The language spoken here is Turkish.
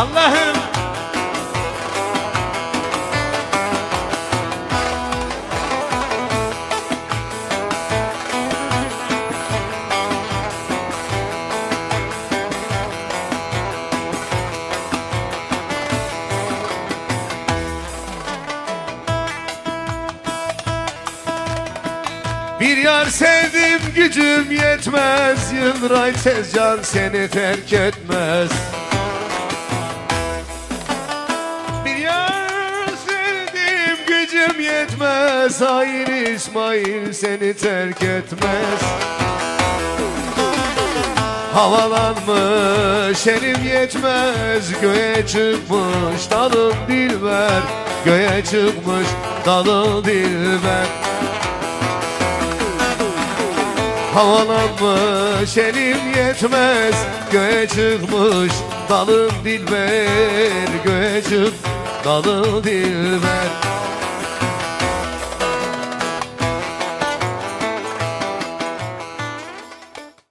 Allah'ım. Bir yar sevdim gücüm yetmez. Yıldıray Tezcan seni terk etmez. Yetmez Hayır İsmail seni terk etmez. Havalanmış elim yetmez Göğe çıkmış dalın dilber Göğe çıkmış dalın dilber Havalanmış elim yetmez Göğe çıkmış dalın dilber Göğe çık dalın dilber